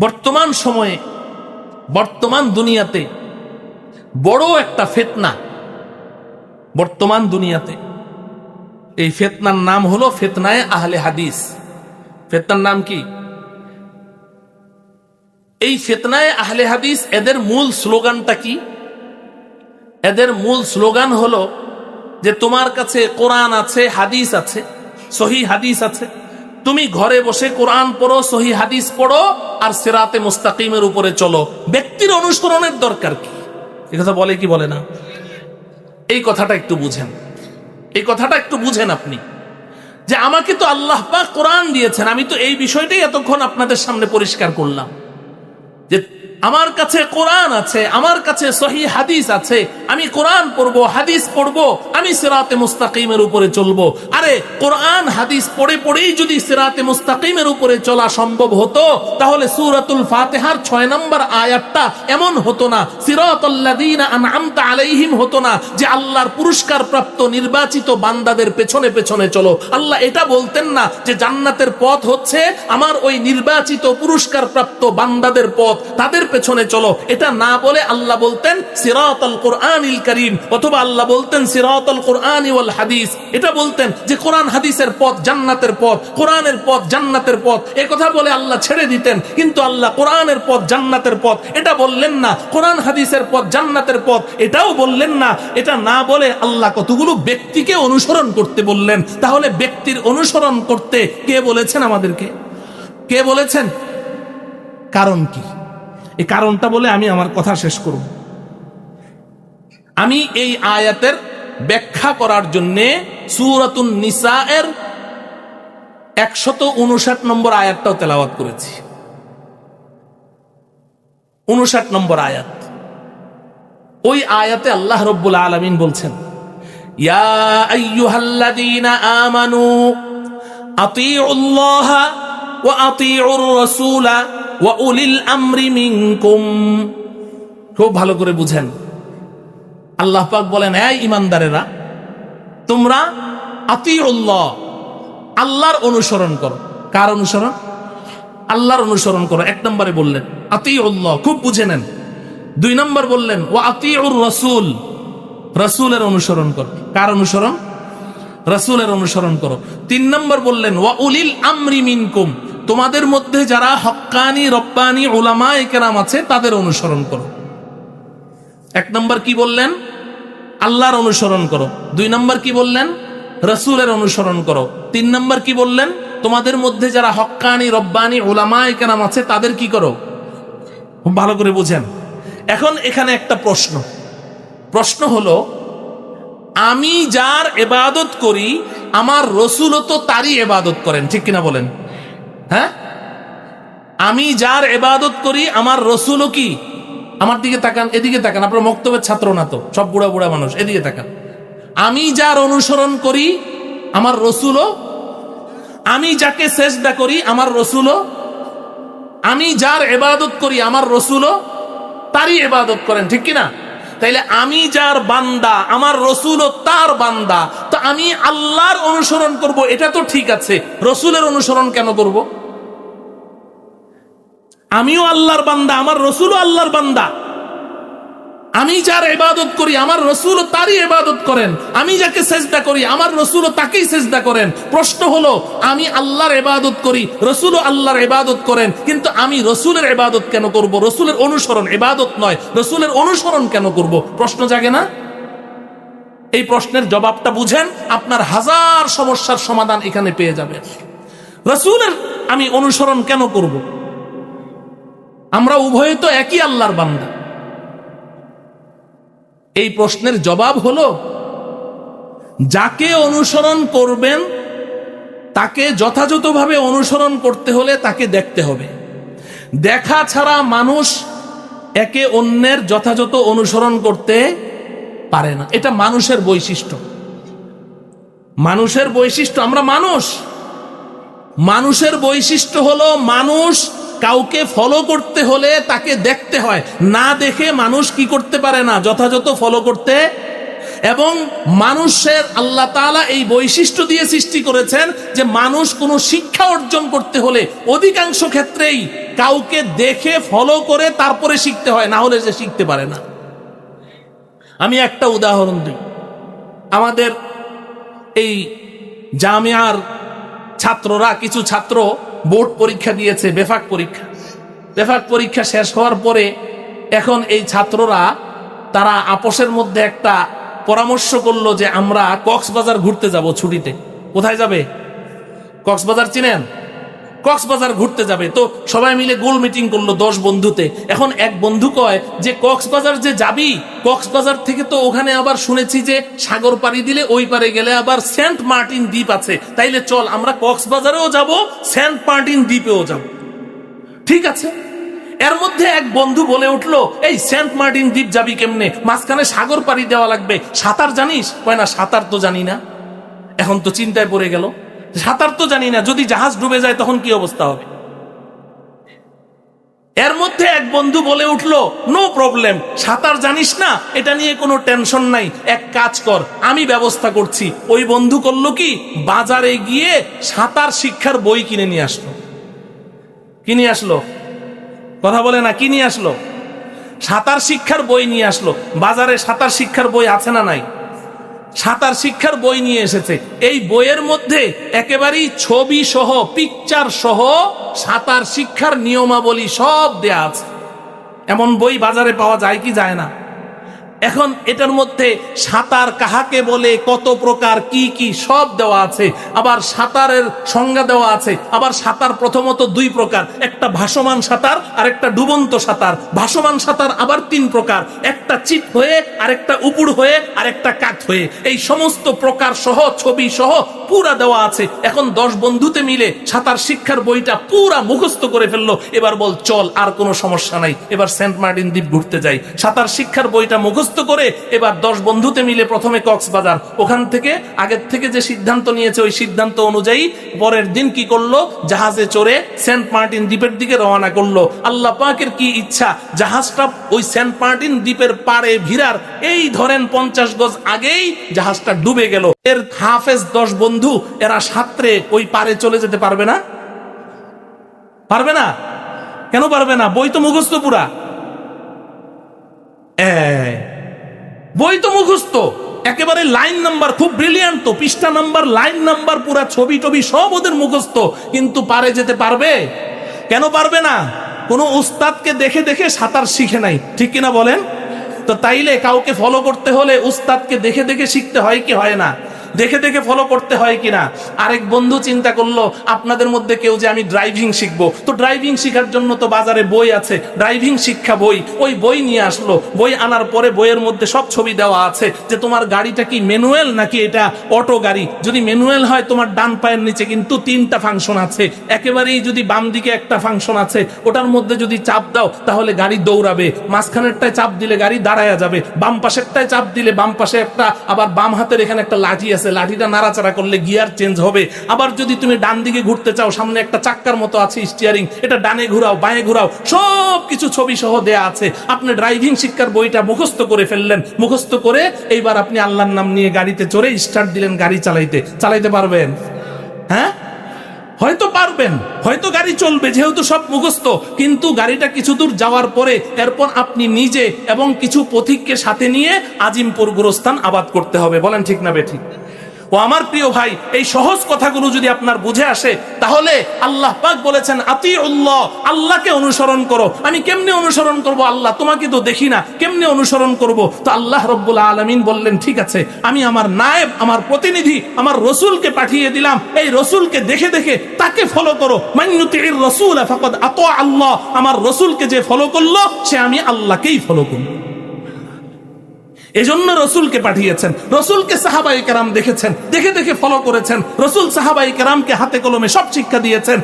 বর্তমান সময়ে, বর্তমান দুনিয়াতে বড় একটা ফেতনা। বর্তমান দুনিয়াতে। এই ফেতনার নাম হলো ফেতনায় আহলে হাদিস। ফেতনার নাম কি? এই ফেতনায় আহলে হাদিস, এদের মূল স্লোগানটা কি? এদের মূল স্লোগান হলো যে তোমার কাছে কোরআন আছে, হাদিস আছে, সহি হাদিস আছে। তুমি ঘরে বসে কোরআন পড়ো, সহি হাদিস পড়ো, আর সেরাতে মুস্তাকিমের উপরে চলো। ব্যক্তির অনুসরণের দরকার কি? এই কথা বলে কি বলে না? এই কথাটা একটু বুঝেন। এই কথাটা একটু বুঝেন আপনি। যে আমাকে তো আল্লাহ পাক কোরআন দিয়েছেন, আমি তো এই বিষয়টাই এতক্ষণ আপনাদের সামনে পরিষ্কার করলাম। যে আমার কাছে কোরআন আছে, আমার কাছে সহি হাদিস আছে, আমি কোরআন পড়ব, হাদিস পড়ব, আমি সিরাতে মুস্তাকিমের উপরে চলবো, আরে কোরআন, হাদিস পড়ে পড়েই যদি সিরাতে মুস্তাকিমের উপরে চলা সম্ভব হতো, তাহলে সূরাতুল ফাতিহার ছয় নম্বর আয়াতটা এমন হতো না, সিরাতাল্লাযীনা আলাইহিম হতো না, যে আল্লাহর পুরস্কার প্রাপ্ত নির্বাচিত বান্দাদের পেছনে পেছনে চলো। আল্লাহ এটা বলতেন না যে জান্নাতের পথ হচ্ছে আমার ওই নির্বাচিত পুরস্কার প্রাপ্ত বান্দাদের পথ, তাদের পেছনে চলো। এটা না বলে আল্লাহ বলতেন সিরাতাল কোরআনিল করিম, অথবা আল্লাহ বলতেন সিরাতাল কোরআনি ওয়াল হাদিস। এটা বলতেন যে কোরআন হাদিসের পথ জান্নাতের পথ, কোরআনের পথ জান্নাতের পথ, এ কথা বলে আল্লাহ ছেড়ে দিতেন, কিন্তু আল্লাহ কোরআনের পথ জান্নাতের পথ, এটা বললেন না। কোরআন হাদিসের পথ জান্নাতের পথ, এটাও বললেন না। এটা না বলে আল্লাহ কতগুলো ব্যক্তিকে অনুসরণ করতে বললেন। তাহলে ব্যক্তির অনুসরণ করতে কে বলেছেন আমাদেরকে? কে বলেছেন? কারণ কি? এই কারণটা বলে আমি আমার কথা শেষ করব। আমি এই আয়াতের ব্যাখ্যা করার জন্য সুরাতুন নিসা এর একশত উনষাট নম্বর আয়াতটাও তেলাওয়াত করেছি। উনষাট নম্বর আয়াত। ওই আয়াতে আল্লাহ রব্বুল আলমিন বলছেন খুব ভালো করে বুঝেন। আল্লাহ পাক বলেন এই ইমানদারেরা তোমরা আতিউল্লাহ, আল্লাহর অনুসরণ করো। কার অনুসরণ? আল্লাহর অনুসরণ করো। এক নম্বরে বললেন, আতিউল্লাহ, খুব বুঝে নেন। দুই নম্বর বললেন ও আতিউর রসুল, রসুলের অনুসরণ করো। কার অনুসরণ? রসুলের অনুসরণ করো। তিন নম্বর বললেন, ওয়া উলিল আমরি মিনকুম, তোমাদের মধ্যে যারা হক্কানি, রব্বানি ওলামা কেরাম আছে, তাদের অনুসরণ করো। এক নম্বর কি বললেন? আল্লাহর অনুসরণ করো। দুই নম্বর কি বললেন? রসুলের অনুসরণ করো। তিন নম্বর কি বললেন? তোমাদের মধ্যে যারা হক্কানি, রব্বানি ওলামা কেরাম আছে, তাদের কি করো? ভালো করে বুঝেন। এখন এখানে একটা প্রশ্ন। প্রশ্ন হলো, আমি যার এবাদত করি, আমার রসুলও তো তারই এবাদত করেন, ঠিক কিনা বলেন? হ্যাঁ? আমি যার এবাদত করি, আমার রসুলও কি আমার দিকে তাকান, এদিকে তাকান, আপনার মক্তবের ছাত্র না তো, সব বুড়া বুড়া মানুষ, এদিকে তাকান। আমি যার অনুসরণ করি, আমার রসুলও, আমি যাকে চেষ্টা করি, আমার রসুলও, আমি যার এবাদত করি, আমার রসুলও, তারই এবাদত করেন, ঠিক কিনা? তাইলে আমি যার বান্দা, আমার রসুলও তার বান্দা, তো আমি আল্লাহর অনুসরণ করব, এটা তো ঠিক আছে, রসুলের অনুসরণ কেন করব? আমিও আল্লাহর বান্দা, আমার রসুলও আল্লাহর বান্দা। আমি যার এবাদত করি, আমার রসুলও তারই এবাদত করেন। আমি যাকে সেজদা করি, আমার রসুলও তাকেই সেজদা করেন। প্রশ্ন হলো, আমি আল্লাহর এবাদত করি, রসুলও আল্লাহর এবাদত করেন, কিন্তু আমি রসুলের এবাদত কেন করব? রসুলের অনুসরণ এবাদত নয়, রসুলের অনুসরণ কেন করব? প্রশ্ন জাগে না? এই প্রশ্নের জবাবটা বুঝেন, আপনার হাজার সমস্যার সমাধান এখানে পেয়ে যাবেন রসুলের আমি অনুসরণ কেন করব? আমরা উভয়ে তো একই আল্লাহর বান্দা। এই প্রশ্নের জবাব হলো, যাকে অনুসরণ করবেন, তাকে যথাযথভাবে অনুসরণ করতে হলে তাকে দেখতে হবে। দেখা ছাড়া মানুষ একে অন্যের যথাযথ অনুসরণ করতে পারে না। এটা মানুষের বৈশিষ্ট্য। মানুষের বৈশিষ্ট্য, আমরা মানুষ। মানুষের বৈশিষ্ট্য হলো, মানুষ কাউকে ফলো করতে হলে তাকে দেখতে হয়। না দেখে মানুষ কি করতে পারে না, যথাযথ ফলো করতে। এবং মানুষের আল্লাহ তাআলা এই বৈশিষ্ট্য দিয়ে সৃষ্টি করেছেন যে মানুষ কোনো শিক্ষা অর্জন করতে হলে অধিকাংশ ক্ষেত্রেই কাউকে দেখে ফলো করে তারপরে শিখতে হয়, না হলে সে শিখতে পারে না। আমি একটা উদাহরণ দিই। আমাদের এই জামিয়ার ছাত্ররা, কিছু ছাত্র বোর্ড পরীক্ষা দিয়েছে, বেফাক পরীক্ষা। বেফাক পরীক্ষা শেষ হওয়ার পরে এখন এই ছাত্ররা, তারা আপোষের মধ্যে একটা পরামর্শ করল যে আমরা কক্সবাজার ঘুরতে যাব ছুটিতে। কোথায় যাবে? কক্সবাজার চিনেন? কক্সবাজার ঘুরতে যাবে। তো সবাই মিলে গোল মিটিং করল দশ বন্ধুতে। এখন এক বন্ধু কয় যে, কক্সবাজার যে যাবি? কক্সবাজার থেকে তো ওখানে আবার শুনেছি যে, সাগর পাড়ি দিলে ওই পারে গেলে আবার সেন্ট মার্টিন দ্বীপ আছে। তাইলে চল, আমরা কক্সবাজারেও যাব, সেন্ট মার্টিন দ্বীপেও যাব। ঠিক আছে? এর মধ্যে এক বন্ধু বলে উঠল, এই সেন্ট মার্টিন দ্বীপ যাবি কেমনে? মাঝখানে সাগর পাড়ি দেওয়া লাগবে। সাঁতার জানিস? কয়, না, সাঁতার তো জানি না। এখন তো চিন্তায় পড়ে গেল। সাঁতার তো জানি না, যদি জাহাজ ডুবে যায় তখন কি অবস্থা হবে? এর মধ্যে এক বন্ধু বলে উঠল নো প্রবলেম সাঁতার জানিস না, এটা নিয়ে কোনো টেনশন নাই, এক কাজ কর, আমি ব্যবস্থা করছি। ওই বন্ধু করল কি, বাজারে গিয়ে সাঁতার শিক্ষার বই কিনে নিয়ে আসলো। কিনে আসলো? কথা বলে না, কি নিয়ে আসলো? সাঁতার শিক্ষার বই নিয়ে আসলো। বাজারে সাঁতার শিক্ষার বই আছে না নাই? সাঁতার শিক্ষার বই নিয়ে এসেছে। এই বইয়ের মধ্যে একেবারেই ছবি সহ পিকচার সহ সাঁতার শিক্ষার নিয়মাবলী সব দেয়া আছে। এমন বই বাজারে পাওয়া যায় কি যায় না? এখন এটার মধ্যে সাঁতার কাহাকে বলে, কত প্রকার, কি কি, সব দেওয়া আছে। আবার সাঁতারের সংজ্ঞা দেওয়া আছে। আবার সাঁতার প্রথমত দুই প্রকার। একটা ভাসমান সাঁতার আর একটা ডুবন্ত সাঁতার। ভাসমান সাঁতার আবার তিন প্রকার। একটা চিট হয়ে, আরেকটা উপুড় হয়ে, আরেকটা কাত হয়ে। এই সমস্ত প্রকার সহ, ছবি সহ পুরা দেওয়া আছে। এখন দশ বন্ধুতে মিলে সাঁতার শিক্ষার বইটা পুরা মুখস্থ করে ফেলল। এবার বল, চল, আর কোনো সমস্যা নাই। এবার সেন্ট মার্টিন দ্বীপ ঘুরতে যাই। সাঁতার শিক্ষার বইটা মুখস্থ করে এবার দশ বন্ধুতে মিলে প্রথমে কক্সবাজার। ওখান থেকে, আগের থেকে যে সিদ্ধান্ত নিয়েছে ওই সিদ্ধান্ত অনুযায়ী পরের দিন কি করল? জাহাজে চড়ে সেন্ট মার্টিন দ্বীপের দিকে রওনা করল। আল্লাহ পাকের কি ইচ্ছা? জাহাজটা ওই সেন্ট মার্টিন দ্বীপের পারে ভিড়ার। এই ধরেন পঞ্চাশ গজ আগেই জাহাজটা ডুবে গেল। এর হাফেজ দশ বন্ধু, এরা সাঁতরে ওই পারে চলে যেতে পারবে না? পারবে না? কেন পারবে না? বই তো মুখস্থ পুরা। বই তো মুখস্থ। একেবারে লাইন নাম্বার খুব ব্রিলিয়ান্ট তো, পৃষ্ঠা নাম্বার, লাইন নাম্বার, পুরা ছবি টবি সব ওদের মুখস্থ। কিন্তু পারে যেতে পারবে? কেন পারবে না? কোনো উস্তাদকে দেখে দেখে সাঁতার শিখে নাই। ঠিক কিনা বলেন? তো তাইলে কাউকে ফলো করতে হলে উস্তাদকে দেখে দেখে শিখতে হয় কি হয় না? দেখে দেখে ফলো করতে হয় কিনা? আরেক বন্ধু চিন্তা করল, আপনাদের মধ্যে কেউ যে আমি ড্রাইভিং শিখব। তো ড্রাইভিং শেখার জন্য তো বাজারে বই আছে ড্রাইভিং শিক্ষা বই। ওই বই নিয়ে আসলো। বই আনার পরে বইয়ের মধ্যে সব ছবি দেওয়া আছে যে তোমার গাড়িটা কি ম্যানুয়াল নাকি এটা অটো গাড়ি? যদি ম্যানুয়াল হয়, তোমার ডান পায়ের নিচে কিন্তু তিনটা ফাংশন আছে। একেবারেই যদি বাম দিকে একটা ফাংশন আছে, ওটার মধ্যে যদি চাপ দাও, তাহলে গাড়ি দৌড়াবে। মাঝখানেরটায় চাপ দিলে গাড়ি দাঁড়ায়া যাবে। বাম পাশেরটায় চাপ দিলে বাম পাশে একটা, আবার বাম হাতের এখানে একটা লাঠি আছে লাঠিটা নাড়াচাড়া করলে গিয়ার চেঞ্জ হবে। আবার যদি তুমি ডান দিকে ঘুরতে চাও, সামনে একটা চাক্কার মতো আছে স্টিয়ারিং এটা ডানে ঘুরাও, বাঁয়ে ঘুরাও সব কিছু ছবি সহ দেয়া আছে। আপনি ড্রাইভিং শিক্ষার বইটা মুখস্থ করে ফেললেন। মুখস্থ করে এইবার আপনি আল্লাহর নাম নিয়ে গাড়িতে চড়ে স্টার্ট দিলেন গাড়ি চালাইতে। চালাইতে পারবেন? হ্যাঁ? হয়তো পারবেন। হয়তো গাড়ি চলবে, যেহেতু সব মুখস্থ। কিন্তু গাড়িটা কিছু দূর যাওয়ার পরে এরপর আপনি নিজে এবং কিছু পথিককে সাথে নিয়ে আজিমপুর গুরস্থান আবাদ করতে হবে। বলেন ঠিক না বেঠিক ও আমার প্রিয় ভাই, এই সহজ কথাগুলো যদি আপনার বুঝে আসে, তাহলে আল্লাহ পাক বলেছেন আতি উল্লাহ আল্লাহকে অনুসরণ করো। আমি কেমনে অনুসরণ করব আল্লাহ? তোমাকে তো দেখি না, কেমনে অনুসরণ করব? তো আল্লাহ রব্বুল আলমিন বললেন, ঠিক আছে, আমি আমার নায়েব, আমার প্রতিনিধি, আমার রসুলকে পাঠিয়ে দিলাম। এই রসুলকে দেখে দেখে তাকে ফলো করো। রসুল আত আল্লাহ। আমার রসুলকে যে ফলো করল, সে আমি আল্লাহকেই ফলো করব। এজন্য রসুলকে পাঠিয়েছেন। রসুলকে সাহাবাই কেরাম দেখেছেন। দেখে দেখে ফলো করেছেন। রসুল সাহাবাই কেরামকে হাতে কলমে সব শিক্ষা দিয়েছেন।